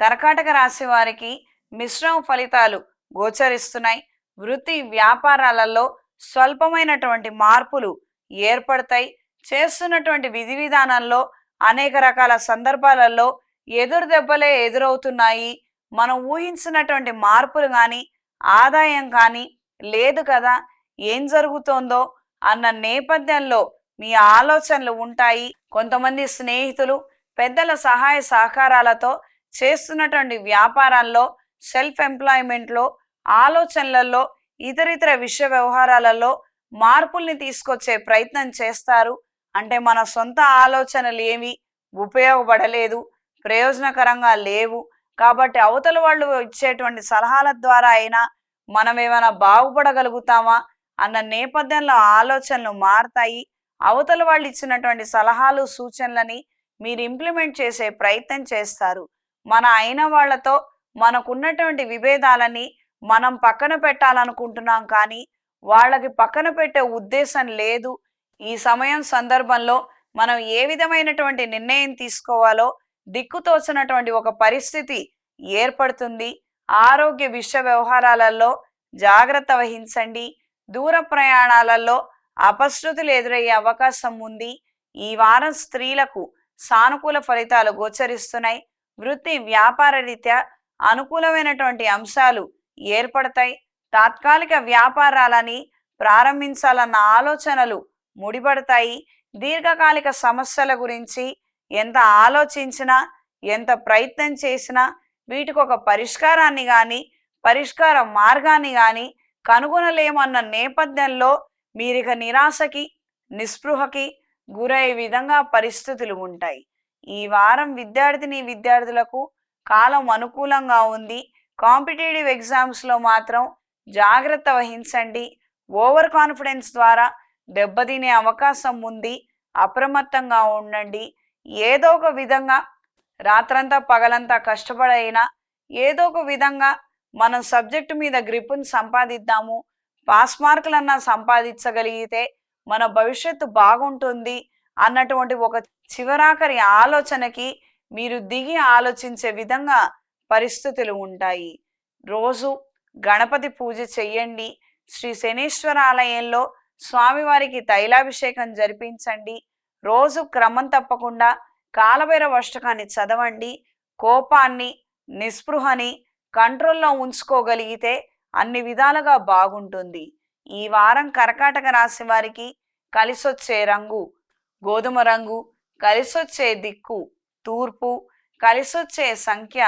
కర్కాటక రాశి వారికి మిశ్రమ ఫలితాలు గోచరిస్తున్నాయి. వృత్తి వ్యాపారాలలో స్వల్పమైనటువంటి మార్పులు ఏర్పడతాయి. చేస్తున్నటువంటి విధి విధానంలో అనేక రకాల సందర్భాలలో ఎదురు దెబ్బలే ఎదురవుతున్నాయి. మనం ఊహించినటువంటి మార్పులు కానీ ఆదాయం కానీ లేదు కదా ఏం జరుగుతోందో అన్న నేపథ్యంలో మీ ఆలోచనలు ఉంటాయి. కొంతమంది స్నేహితులు పెద్దల సహాయ సహకారాలతో చేస్తున్నటువంటి వ్యాపారాల్లో సెల్ఫ్ ఎంప్లాయ్మెంట్లో ఆలోచనలలో ఇతరితర విషయ వ్యవహారాలలో మార్పుల్ని తీసుకొచ్చే ప్రయత్నం చేస్తారు. అంటే మన సొంత ఆలోచనలు ఏవి ఉపయోగపడలేదు ప్రయోజనకరంగా లేవు. కాబట్టి అవతల వాళ్ళు ఇచ్చేటువంటి సలహాల ద్వారా అయినా మనం ఏమైనా బాగుపడగలుగుతామా అన్న నేపథ్యంలో ఆలోచనలు మారతాయి. అవతల వాళ్ళు ఇచ్చినటువంటి సలహాలు సూచనలని మీరు ఇంప్లిమెంట్ చేసే ప్రయత్నం చేస్తారు. మన అయిన వాళ్ళతో మనకున్నటువంటి విభేదాలని మనం పక్కన పెట్టాలనుకుంటున్నాం కానీ వాళ్ళకి పక్కన పెట్టే ఉద్దేశం లేదు. ఈ సమయం సందర్భంలో మనం ఏ విధమైనటువంటి నిర్ణయం తీసుకోవాలో దిక్కుతోచినటువంటి ఒక పరిస్థితి ఏర్పడుతుంది. ఆరోగ్య విషయ వ్యవహారాలలో జాగ్రత్త వహించండి. దూర ప్రయాణాలలో అపశృతులు ఎదురయ్యే అవకాశం ఉంది. ఈ వారం స్త్రీలకు సానుకూల ఫలితాలు గోచరిస్తున్నాయి. వృత్తి వ్యాపార రీత్యా అనుకూలమైనటువంటి అంశాలు ఏర్పడతాయి. తాత్కాలిక వ్యాపారాలని ప్రారంభించాలన్న ఆలోచనలు ముడిపడతాయి. దీర్ఘకాలిక సమస్యల గురించి ఎంత ఆలోచించినా ఎంత ప్రయత్నం చేసినా వీటికి ఒక పరిష్కారాన్ని కానీ పరిష్కార మార్గాన్ని కానీ కనుగొనలేమన్న నేపథ్యంలో మీరిక నిరాశకి నిస్పృహకి గురయ్యే విధంగా పరిస్థితులు ఉంటాయి. ఈ వారం విద్యార్థిని విద్యార్థులకు కాలం అనుకూలంగా ఉంది. కాంపిటేటివ్ ఎగ్జామ్స్లో మాత్రం జాగ్రత్త వహించండి. ఓవర్ కాన్ఫిడెన్స్ ద్వారా దెబ్బతినే అవకాశం ఉంది. అప్రమత్తంగా ఉండండి. ఏదో ఒక విధంగా రాత్రంతా పగలంతా కష్టపడైనా ఏదో ఒక విధంగా మనం సబ్జెక్టు మీద గ్రిప్ను సంపాదిద్దాము. పాస్ మార్కులన్నా సంపాదించగలిగితే మన భవిష్యత్తు బాగుంటుంది. అన్నటువంటి ఒక చివరాఖరి ఆలోచనకి మీరు దిగి ఆలోచించే విధంగా పరిస్థితులు ఉంటాయి. రోజు గణపతి పూజ చెయ్యండి. శ్రీ శనీశ్వర ఆలయంలో స్వామివారికి తైలాభిషేకం జరిపించండి. రోజు క్రమం తప్పకుండా కాలభైరవ అష్టకాన్ని చదవండి. కోపాన్ని నిస్పృహని కంట్రోల్లో ఉంచుకోగలిగితే అన్ని విధాలుగా బాగుంటుంది. ఈ వారం కర్కాటక రాశి వారికి కలిసొచ్చే రంగు గోధుమ రంగు కలిసొచ్చే దిక్కు తూర్పు కలిసొచ్చే సంఖ్య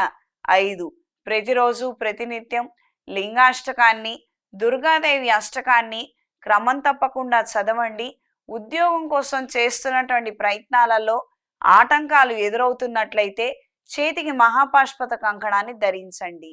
ఐదు. ప్రతిరోజు ప్రతినిత్యం లింగాష్టకాన్ని దుర్గాదేవి అష్టకాన్ని క్రమం తప్పకుండా చదవండి. ఉద్యోగం కోసం చేస్తున్నటువంటి ప్రయత్నాలలో ఆటంకాలు ఎదురవుతున్నట్లయితే చేతికి మహాపాష్పత కంకణాన్ని ధరించండి.